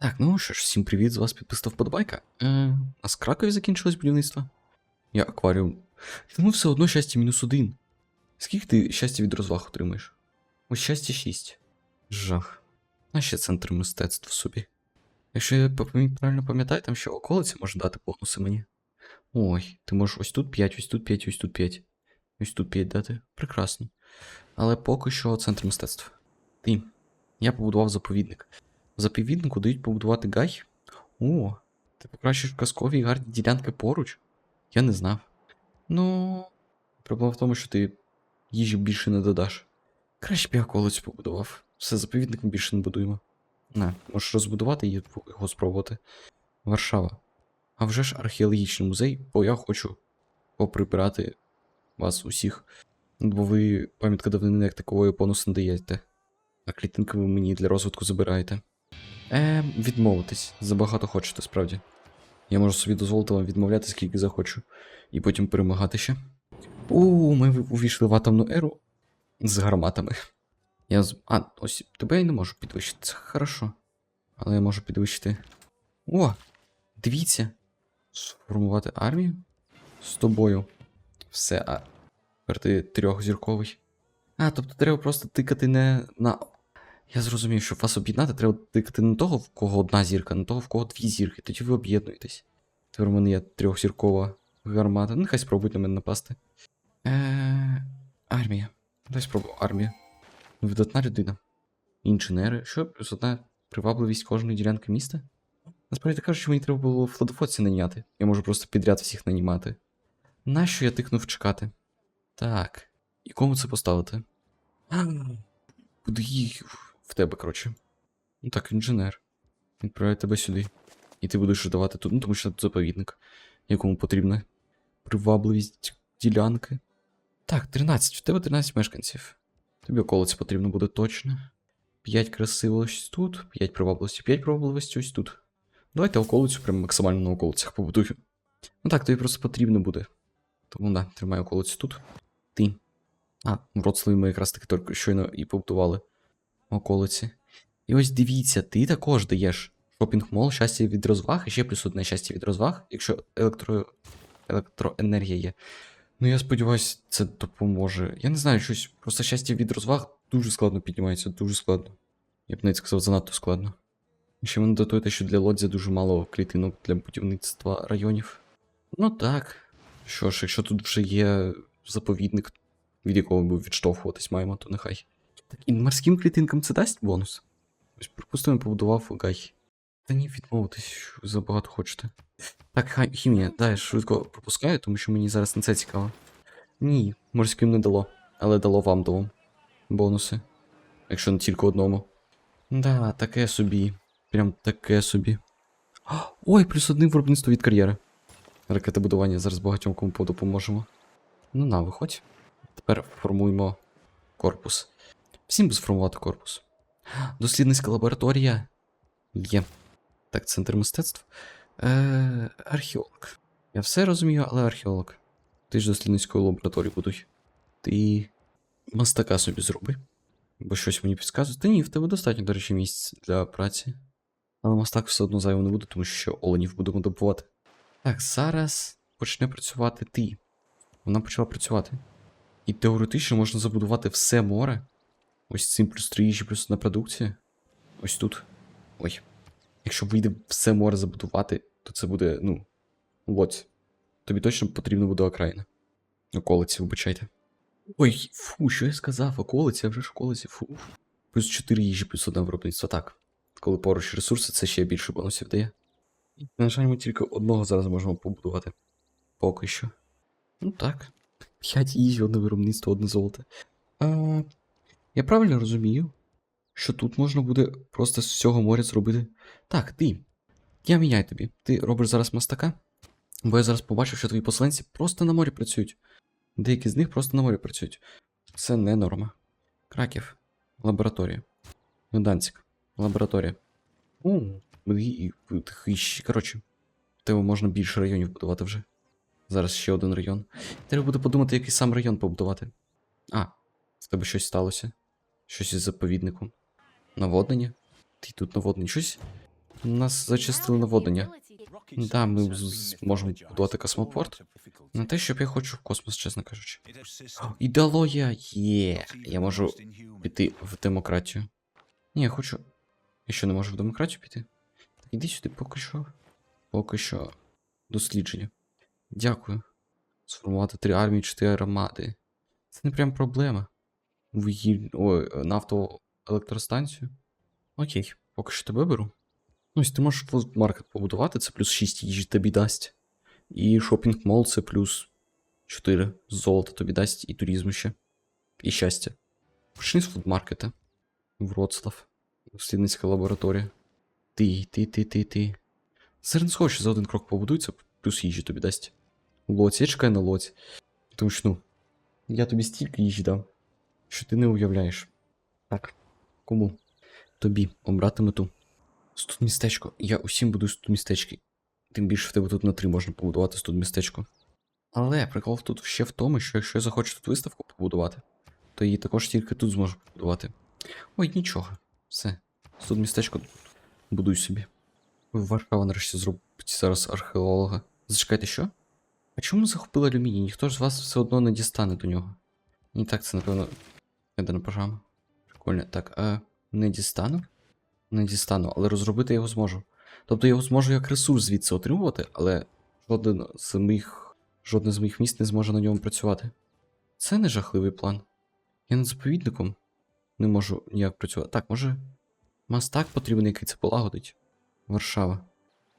Так, ну що ж, всім привіт, з вас підписав вподобайка. Е, а з Кракові закінчилось будівництво? Я акваріум. Тому все одно щастя мінус один. Скільки ти щастя від розваг отримаєш? Ось щастя 6. Жах. А ще центр мистецтв собі. Якщо я правильно пам'ятаю, там ще околиці може дати бонуси мені. Ой, ти можеш ось тут 5, ось тут 5, ось тут 5. Ось тут 5 дати. Прекрасно. Але поки що центр мистецтв. Ти. Я побудував заповідник. Заповіднику дають побудувати гай. О, ти покращиш казкові і гарні ділянки поруч? Я не знав. Ну, проблема в тому, що ти їжі більше не додаш. Краще б я околицю побудував. Все, заповідник ми більше не будуємо. На, можеш розбудувати і його спробувати. Варшава. А вже ж археологічний музей, бо я хочу поприбирати вас усіх. Бо ви пам'ятка давнини як такової бонус не даєте. А клітинки ви мені для розвитку забираєте. Е, відмовитись. Забагато хочете, справді. Я можу собі дозволити вам відмовляти, скільки захочу, і потім перемагати ще. У, ми увійшли в атомну еру з гарматами. Я з. А, ось тебе я не можу підвищити. Це хорошо. Але я можу підвищити. О! Дивіться. Сформувати армію з тобою. Все, а. Тепер ти трьохзірковий. А, тобто треба просто тикати не на. Я зрозумів, щоб вас об'єднати, треба тикати не того, в кого одна зірка, не того, в кого дві зірки, тоді ви об'єднуєтесь. Тепер у мене є трьохзіркова гармата. Ну, нехай спробують на мене напасти. Е, армія. Дай спробую армія. Видатна людина. Інженери. Що? Плюс одна привабливість кожної ділянки міста? Насправді кажучи, мені треба було флодофоці наняти. Я можу просто підряд всіх нанімати. Нащо я тикнув чекати? Так. І кому це поставити? Куди їх в тебе, коротше. Ну так, інженер. Відправляю тебе сюди. І ти будеш давати тут, ну тому що тут заповідник, якому потрібна привабливість ділянки. Так, 13. В тебе 13 мешканців. Тобі околиці потрібно буде точно. 5 красивості тут, 5 привабливості, 5 привабливості ось тут. Давайте околицю прям максимально на околицях побудую. Ну так, тобі просто потрібно буде. Тому да, тримай околицю тут. Ти. А, в ми якраз таки тільки щойно і побудували околиці. І ось дивіться, ти також даєш шопінг-мол, щастя від розваг, і ще плюс одне щастя від розваг, якщо електро... електроенергія є. Ну я сподіваюся, це допоможе. Я не знаю, щось. Просто щастя від розваг дуже складно піднімається, дуже складно. Я б навіть сказав, занадто складно. Ще мене датує те, що для лодзя дуже мало клітинок для будівництва районів. Ну так. Що ж, якщо тут вже є заповідник, від якого ми відштовхуватись маємо, то нехай. Так і морським клітинкам це дасть бонус? Ось, припустимо, побудував гай. Та ні, відмовитись, що ви забагато хочете. Так, хімія, дай я швидко пропускаю, тому що мені зараз не це цікаво. Ні, морським не дало, але дало вам двом. Бонуси. Якщо не тільки одному. Да, таке собі. Прям таке собі. Ой, плюс одне виробництво від кар'єри. Ракетобудування зараз багатьом кому допоможемо. Ну на, виходь. Тепер формуємо корпус. Всім би сформувати корпус. Дослідницька лабораторія. Є. Так, центр мистецтв. Е, археолог. Я все розумію, але археолог. Ти ж дослідницької лабораторії будуй. Ти мастака собі зроби. Бо щось мені підказує. Та ні, в тебе достатньо, до речі, місць для праці. Але мастак все одно зайво не буде, тому що оленів будемо добувати. Так, зараз почне працювати ти. Вона почала працювати. І теоретично можна забудувати все море. Ось цим плюс 3 їжі, плюс одна продукція. Ось тут. Ой. Якщо вийде все море забудувати, то це буде, ну, лоць. Тобі точно потрібно буде окраїна. Околиці, вибачайте. Ой, фу, що я сказав? Околиці, а вже ж околиці, фу. Плюс 4 їжі, плюс одне виробництво. Так. Коли поруч ресурси, це ще більше бонусів дає. На жаль, ми тільки одного зараз можемо побудувати. Поки що. Ну так. 5 їжі, одне виробництво, одне золото. А, я правильно розумію, що тут можна буде просто з всього моря зробити. Так, ти. Я міняю тобі. Ти робиш зараз мастака? Бо я зараз побачив, що твої поселенці просто на морі працюють. Деякі з них просто на морі працюють. Це не норма. Краків. Лабораторія. Гданськ. Лабораторія. І- коротше. Тебе можна більше районів будувати вже. Зараз ще один район. Треба буде подумати, який сам район побудувати. А, в тебе щось сталося. Щось із заповідником. Наводнення? Ти тут наводнення. Щось. Нас зачистили наводнення. Да, ми зможемо будувати космопорт. Не те, щоб я хочу в космос, чесно кажучи. Ідеологія є. Я можу піти в демократію. Ні, я хочу. Я що не можу в демократію піти? Так іди сюди, поки що. Поки що. Дослідження. Дякую. Сформувати три армії, чотири армади. Це не прям проблема. Вугіль... Ой, нафтову електростанцію. Окей, поки що тебе беру. Ну, ось ти можеш фудмаркет побудувати, це плюс 6 їжі тобі дасть. І шопінг мол це плюс 4 золота тобі дасть, і туризму ще. І щастя. Почни з фудмаркета. Вроцлав. Дослідницька лабораторія. Ти, ти, ти, ти, ти. Зерносховище за один крок побудується, плюс їжі тобі дасть. Лоць, я чекаю на лоць. Тому що, ну, я тобі стільки їжі дам, що ти не уявляєш. Так. Кому? Тобі обрати мету. Студмістечко. Я усім буду студмістечки. Тим більше в тебе тут на три можна побудувати студмістечко. Але прикол тут ще в тому, що якщо я захочу тут виставку побудувати, то її також тільки тут зможу побудувати. Ой, нічого. Все. Студмістечко будуй собі. Варшава нарешті зробить зараз археолога. Зачекайте, що? А чому захопили алюміній? Ніхто ж з вас все одно не дістане до нього. І так, це, напевно, ядерна програма. Прикольно. Так, а не дістану? Не дістану, але розробити я його зможу. Тобто я його зможу як ресурс звідси отримувати, але жоден з моїх, жодне з моїх міст не зможе на ньому працювати. Це не жахливий план. Я над заповідником не можу ніяк працювати. Так, може. Мастак потрібен, який це полагодить. Варшава.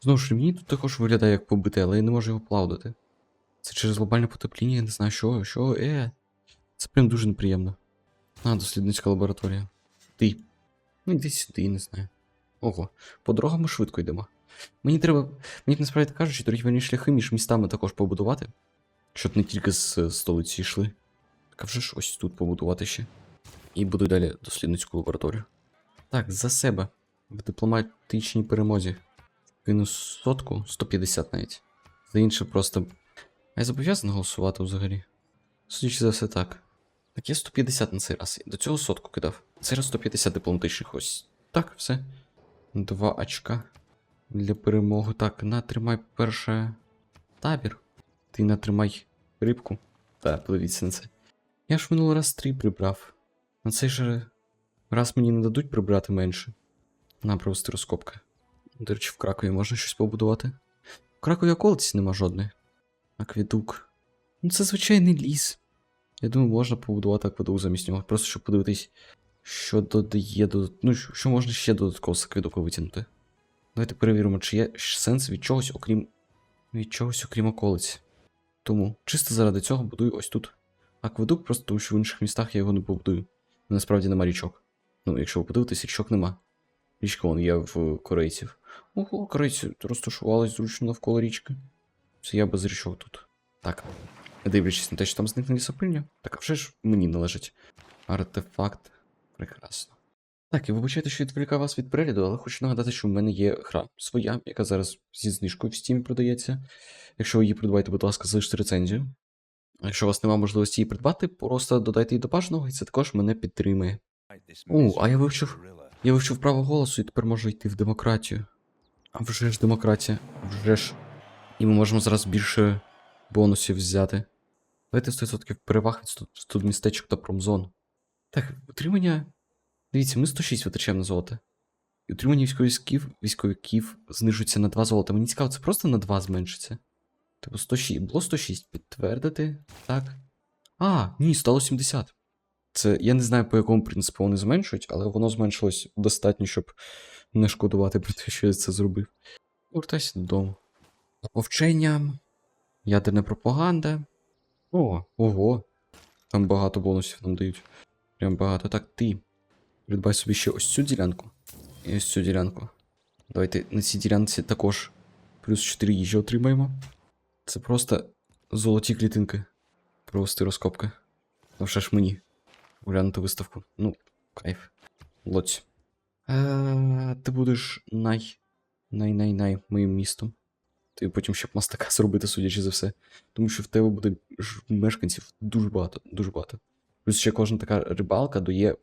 Знову ж мені тут також виглядає як побите, але я не можу його полагодити. Це через глобальне потепління, я не знаю, що, що, е. Це прям дуже неприємно. А, дослідницька лабораторія. Ти. Ну йди сюди, не знаю. Ого, по дорогам ми швидко йдемо. Мені треба. Мені б насправді кажучи, торгівельні шляхи між містами також побудувати. Щоб не тільки з е, столиці йшли. Так вже ж ось тут побудувати ще. І буду далі дослідницьку лабораторію. Так, за себе. В дипломатичній перемозі. Кину сотку, 150 навіть. За інше просто. А я зобов'язаний голосувати взагалі. Судячи за все так. Так, я 150 на цей раз. До цього сотку кидав. Цей раз 150 дипломатичних ось. Так, все. Два очка для перемоги. Так, натримай перше табір. Ти натримай рибку. Так, подивіться на це. Я ж минулий раз три прибрав. На цей же раз мені не дадуть прибрати менше. На провести розкопки. До речі, в Кракові можна щось побудувати. В Кракові околиці нема жодної. Аквідук. Ну це звичайний ліс. Я думаю, можна побудувати акведук замість нього, просто щоб подивитись, що додає до. Ну, що можна ще додатково з акведука витягнути. Давайте перевіримо, чи є сенс від чогось, окрім. від чогось, окрім околиць. Тому чисто заради цього будую ось тут. Акведук, просто тому що в інших містах я його не побудую. Насправді нема річок. Ну, якщо ви подивитесь, річок нема. Річка вон є в корейців. Ого, корейці розташувались зручно навколо річки. Це я без річок тут. Так. Не дивлячись на те, що там зникне лісопильня, так а вже ж мені належить. Артефакт. Прекрасно. Так, і вибачайте, що відволікаю вас від перегляду, але хочу нагадати, що в мене є гра своя, яка зараз зі знижкою в Steam продається. Якщо ви її придбаєте, будь ласка, залиште рецензію. Якщо у вас немає можливості її придбати, просто додайте її до бажаного, і це також мене підтримує. О, а я вивчив. Я вивчив право голосу і тепер можу йти в демократію. А вже ж демократія, вже ж. І ми можемо зараз більше бонусів взяти. Давайте 100% переваг від студ- студмістечок та промзон. Так, утримання. Дивіться, ми 106 витрачаємо на золото. І утримання військовиків, військовиків знижується на 2 золота. Мені цікаво, це просто на 2 зменшиться. Типу 106. Було 106. Підтвердити. Так. А, ні, стало 70. Це я не знаю, по якому принципу вони зменшують, але воно зменшилось достатньо, щоб не шкодувати про те, що я це зробив. Вертайся додому. Повчення. Ядерна пропаганда. О, ого. Там багато бонусів нам дають. Прям багато. Так, ти. Придбай собі ще ось цю ділянку. І ось цю ділянку. Давайте на цій ділянці також плюс 4 їжі отримаємо. Це просто золоті клітинки. Провести розкопки. Ну вже ж мені. Оглянути виставку. Ну, кайф. Лоць. Е, ти будеш най. Най-най-най моїм містом. Ти потім ще б мастака зробити, судячи за все. Тому що в тебе буде мешканців дуже багато, дуже багато. Плюс ще кожна така рибалка дає,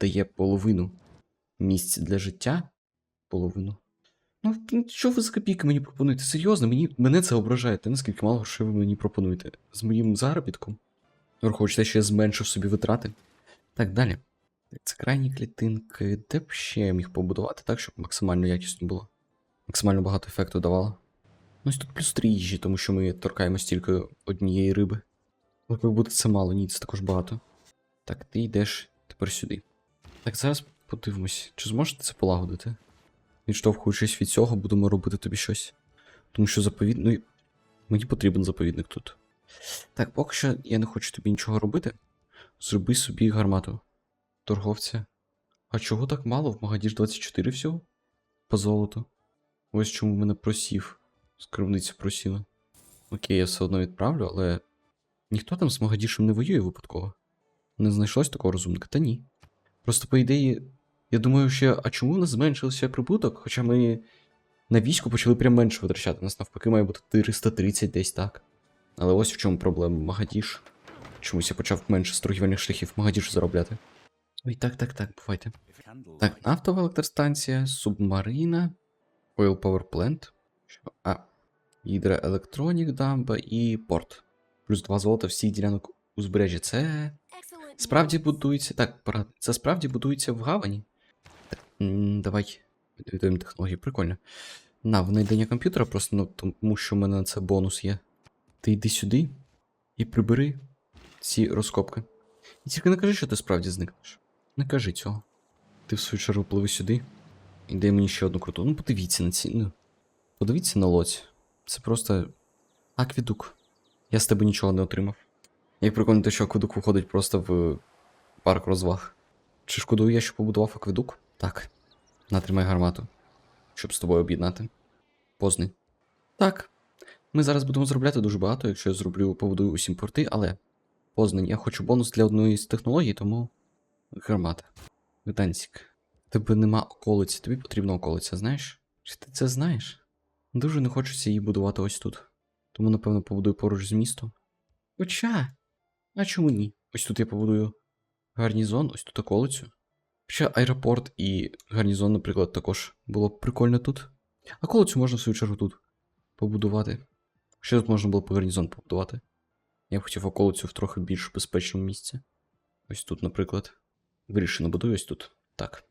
дає половину місць для життя. Половину. Ну, що ви за копійки мені пропонуєте? Серйозно, мені, мене це ображає. Те, наскільки мало що ви мені пропонуєте. З моїм заробітком. Враховуючи те, що я зменшив собі витрати. Так, далі. Це крайні клітинки. Де б ще я міг побудувати так, щоб максимально якісно було. Максимально багато ефекту давало. Ну, ось тут плюс 3 їжі, тому що ми торкаємось тільки однієї риби. Але як буде це мало, ні, це також багато. Так, ти йдеш тепер сюди. Так, зараз подивимось, чи зможете це полагодити? Відштовхуючись від цього, будемо робити тобі щось. Тому що заповідник. Ну, мені потрібен заповідник тут. Так, поки що я не хочу тобі нічого робити. Зроби собі гармату. Торговця. А чого так мало? В Магадіж 24 всього? По золоту. Ось чому мене просів. Скарбниця просіла. Окей, я все одно відправлю, але. Ніхто там з Магадішем не воює випадково. Не знайшлось такого розумника? Та ні. Просто по ідеї, я думаю, що а чому в нас зменшився прибуток? Хоча ми на війську почали прям менше витрачати. У нас навпаки має бути 330 десь так. Але ось в чому проблема. Магадіш. Чомусь я почав менше з шляхів Магадіш заробляти. Ой, так, так, так, бувайте. Так, нафтова електростанція, субмарина, Oil Power Plant. А, гідроелектронік дамба і порт. Плюс 2 золота всіх ділянок узбережжя. Це Справді будується. Так, пора. Це справді будується в гавані. Так, давай. Відвідуємо технології, прикольно. На, винайдення комп'ютера просто ну, тому що в мене на це бонус є. Ти йди сюди і прибери ці розкопки. І тільки не кажи, що ти справді зникнеш. Не кажи цього. Ти в свою чергу пливи сюди. І дай мені ще одну круту. Ну, подивіться на ці. Ну, подивіться на лоць. Це просто аквідук. Я з тебе нічого не отримав. Як прикольно що акведук виходить просто в парк розваг. Чи шкодую я, що побудував акведук? Так. Натримай гармату. Щоб з тобою об'єднати. Позни. Так. Ми зараз будемо зробляти дуже багато, якщо я зроблю, побудую усім порти, але. Познань, я хочу бонус для одної з технологій, тому. Гармата. Гданськ. Тебе нема околиці, тобі потрібна околиця, знаєш? Чи ти це знаєш? Дуже не хочеться її будувати ось тут. Тому, напевно, побудую поруч з містом. Хоча. А чому ні? Ось тут я побудую гарнізон, ось тут околицю. Хоча аеропорт і гарнізон, наприклад, також було б прикольно тут. А околицю можна в свою чергу тут побудувати. Ще тут можна було б гарнізон побудувати. Я б хотів околицю в трохи більш безпечному місці. Ось тут, наприклад. Вирішено будую ось тут. Так.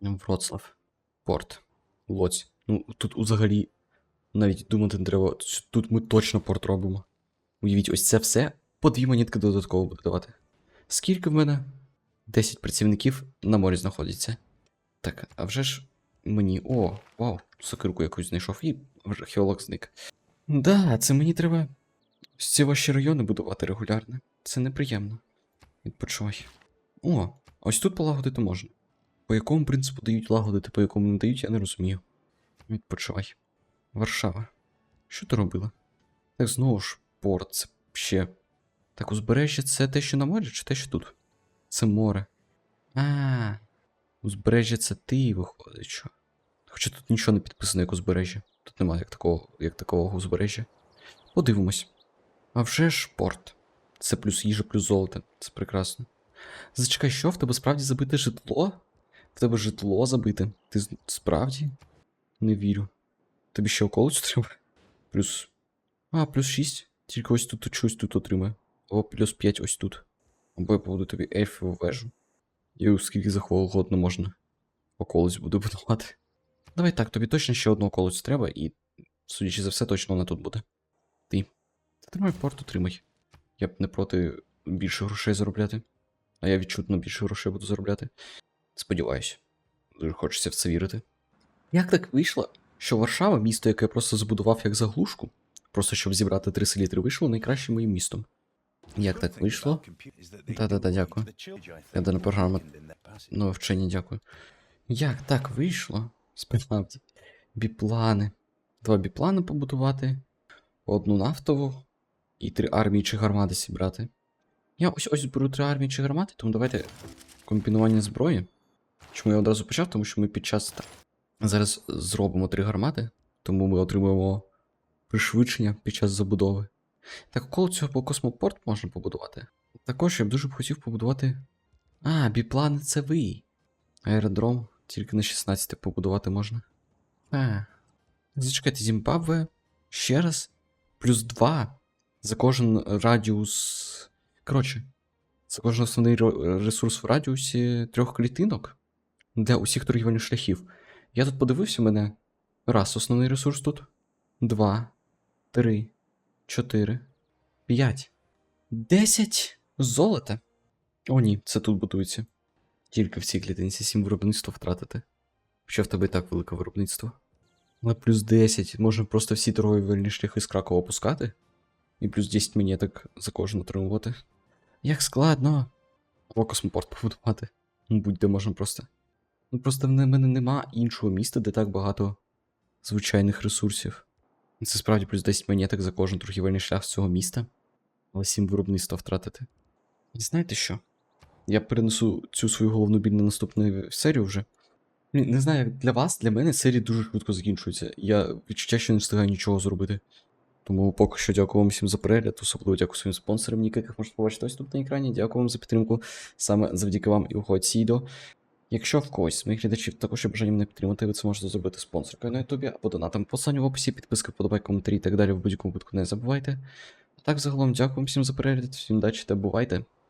Вроцлав. Порт. Лоць. Ну, тут взагалі навіть думати не треба. Тут ми точно порт робимо. Уявіть, ось це все по дві монетки додатково буду давати. Скільки в мене? 10 працівників на морі знаходяться. Так, а вже ж мені. О, вау, сокирку якусь знайшов і археолог зник. Да, це мені треба ці ваші райони будувати регулярно. Це неприємно. Відпочивай. О, ось тут полагодити можна. По якому принципу дають лагодити, по якому не дають, я не розумію. Відпочивай. Варшава. Що ти робила? Так знову ж порт, це ще. Так, узбережжя це те, що на морі, чи те, що тут? Це море. А, узбережжя це ти, виходить, що. Хоча тут нічого не підписано, як узбережжя. Тут немає як такого, як такого узбережжя. Подивимось. А вже ж порт. Це плюс їжа, плюс золото. Це прекрасно. Зачекай, що в тебе справді забите житло? В тебе житло забите. Ти справді? Не вірю. Тобі ще околицю треба? Плюс. А, плюс 6. Тільки ось тут щось тут отримаю. О, плюс 5 ось тут. Або я поведу тобі ельфову вежу. І скільки захвогодно можна. Околиць буду будувати. Давай так, тобі точно ще одну околицю треба, і, судячи за все, точно вона тут буде. Ти. Та тримай порт, отримай. Я б не проти більше грошей заробляти. А я відчутно більше грошей буду заробляти. Сподіваюся. Дуже хочеться в це вірити. Як так вийшло, що Варшава, місто, яке я просто збудував як заглушку, просто щоб зібрати три селітри, вийшло найкращим моїм містом. Як так вийшло? Та-та-та, дякую. Ядерна програма. Ну, вчені, дякую. Як так вийшло? Справді. Біплани. Два біплани побудувати, одну нафтову і три армії чи гармати зібрати. Я ось ось беру три армії чи гармати, тому давайте комбінування зброї. Чому я одразу почав? Тому що ми під час. Зараз зробимо три гармати, тому ми отримуємо пришвидшення під час забудови. Так, около цього по космопорт можна побудувати. Також я б дуже б хотів побудувати. А, біплани це ви. Аеродром тільки на 16 побудувати можна. А, Зачекайте, Зімбабве. Ще раз. Плюс 2 за кожен радіус. Коротше, за кожен основний ресурс в радіусі трьох клітинок для усіх торгівельних шляхів. Я тут подивився мене. Раз основний ресурс тут. Два, три, чотири, п'ять. Десять золота. О, ні, це тут будується. Тільки в цій клітинці сім виробництва втратити. Хоча в тебе і так велике виробництво. Але плюс 10, можна просто всі торгові шляхи з Кракова опускати. І плюс 10 монеток за кожен отримувати. Як складно. Або космопорт побудувати. Ну, будь-де можна просто. Ну просто в мене нема іншого міста, де так багато звичайних ресурсів. Це справді плюс 10 монеток за кожен торгівельний шлях з цього міста. Але 7 виробництва втратити. І знаєте що? Я перенесу цю свою головну біль на наступну серію вже. Не знаю, як для вас, для мене серії дуже швидко закінчуються. Я відчуття, що не встигаю нічого зробити. Тому поки що дякую вам всім за перегляд, особливо дякую своїм спонсорам, ніки, яких можете побачити ось тут на екрані. Дякую вам за підтримку. Саме завдяки вам і виходить відео. Якщо в когось з моїх глядачів також є бажання мене підтримати, ви це можете зробити спонсоркою на Ютубі або донатом по в описі, підписка, вподобайка, коментарі і так далі в будь-якому випадку не забувайте. А так загалом дякую всім за перегляд, всім удачі та бувайте.